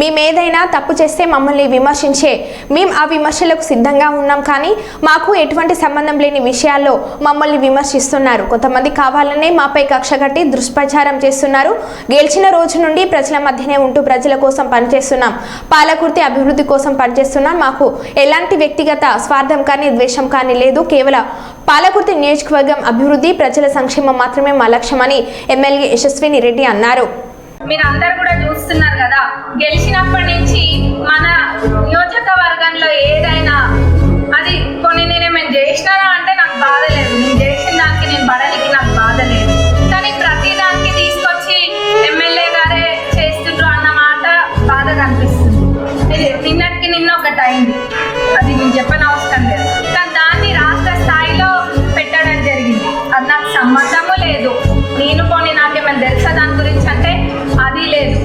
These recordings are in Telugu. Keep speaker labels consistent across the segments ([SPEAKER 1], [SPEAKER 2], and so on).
[SPEAKER 1] మేమేదైనా తప్పు చేస్తే మమ్మల్ని విమర్శించే. మేము ఆ విమర్శలకు సిద్ధంగా ఉన్నాం కానీ మాకు ఎటువంటి సంబంధం లేని విషయాల్లో మమ్మల్ని విమర్శిస్తున్నారు. కొంతమంది కావాలనే మాపై కక్ష కట్టి దుష్ప్రచారం చేస్తున్నారు. గెలిచిన రోజు నుండి ప్రజల మధ్యనే ఉంటూ ప్రజల కోసం పనిచేస్తున్నాం. పాలకుర్తి అభివృద్ధి కోసం పనిచేస్తున్నాం. మాకు ఎలాంటి వ్యక్తిగత స్వార్థం కానీ ద్వేషం కానీ లేదు. కేవలం పాలకుర్తి నియోజకవర్గం అభివృద్ధి ప్రజల సంక్షేమం మాత్రమే మా లక్ష్యమని ఎమ్మెల్యే యశస్విని రెడ్డి అన్నారు.
[SPEAKER 2] మీరు అందరు కూడా చూస్తున్నారు అనిపిస్తుంది. ఇది నిన్నటికి నిన్న ఒకటి అయింది అది నేను చెప్పనవసరం లేదు. కానీ దాన్ని రాష్ట్ర స్థాయిలో పెట్టడం జరిగింది. అది నాకు సంబంధము లేదు. నేను పోనీ నాకేమైనా తెలుసా దాని గురించి అంటే అది లేదు.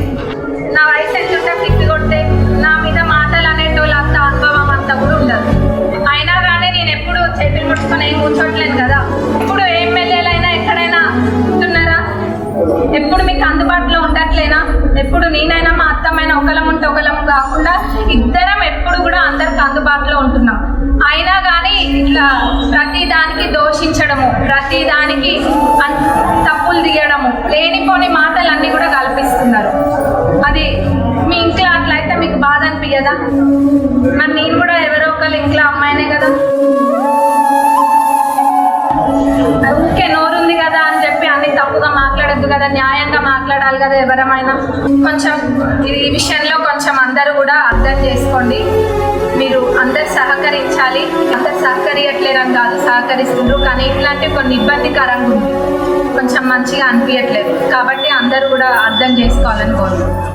[SPEAKER 2] నా వయసు ఎంత తిప్పి కొడితే నా మీద మాటలు అనేటోళ్ళు అంత అనుభవం అంతా కూడా ఉండదు. అయినా కానీ నేను ఎప్పుడు చేతులు ముట్టుకొని ఏం కూర్చోట్లేదు కదా. ఇప్పుడు ఎమ్మెల్యేలైనా ఎక్కడైనా ఉంటున్నారా? ఎప్పుడు మీకు అందుబాటులో ఉండట్లేనా? ఎప్పుడు నేనైనా మా అందుబాటులో ఉంటున్నాం. అయినా కానీ ఇట్లా ప్రతి దానికి దోషించడము ప్రతి దానికి తప్పులు తీయడము లేనిపోని మాటలన్నీ కూడా కల్పిస్తున్నారు. అది మీ ఇంట్లో అట్లా అయితే మీకు బాధ అనిపించదా మరి నేను కూడా ఎవరో ఒకరు ఇంట్లో అమ్మాయినే కదా. ఊరికే నోరుంది కదా అని చెప్పి అన్ని తప్పుగా మాట్లాడద్దు కదా న్యాయంగా మాట్లాడాలి కదా ఎవరమైనా. కొంచెం ఈ విషయంలో కొంచెం అందరూ కూడా అర్థం చేసుకోండి. మీరు అందరు సహకరించాలి. అందరు సహకరియట్లేరని కాదు సహకరిస్తుండ్రు. కానీ ఇట్లాంటి కొన్ని ఇబ్బందికరంగా ఉంది. కొంచెం మంచిగా అనిపించట్లేదు కాబట్టి అందరూ కూడా అర్థం చేసుకోవాలని కోరుకుంటున్నాను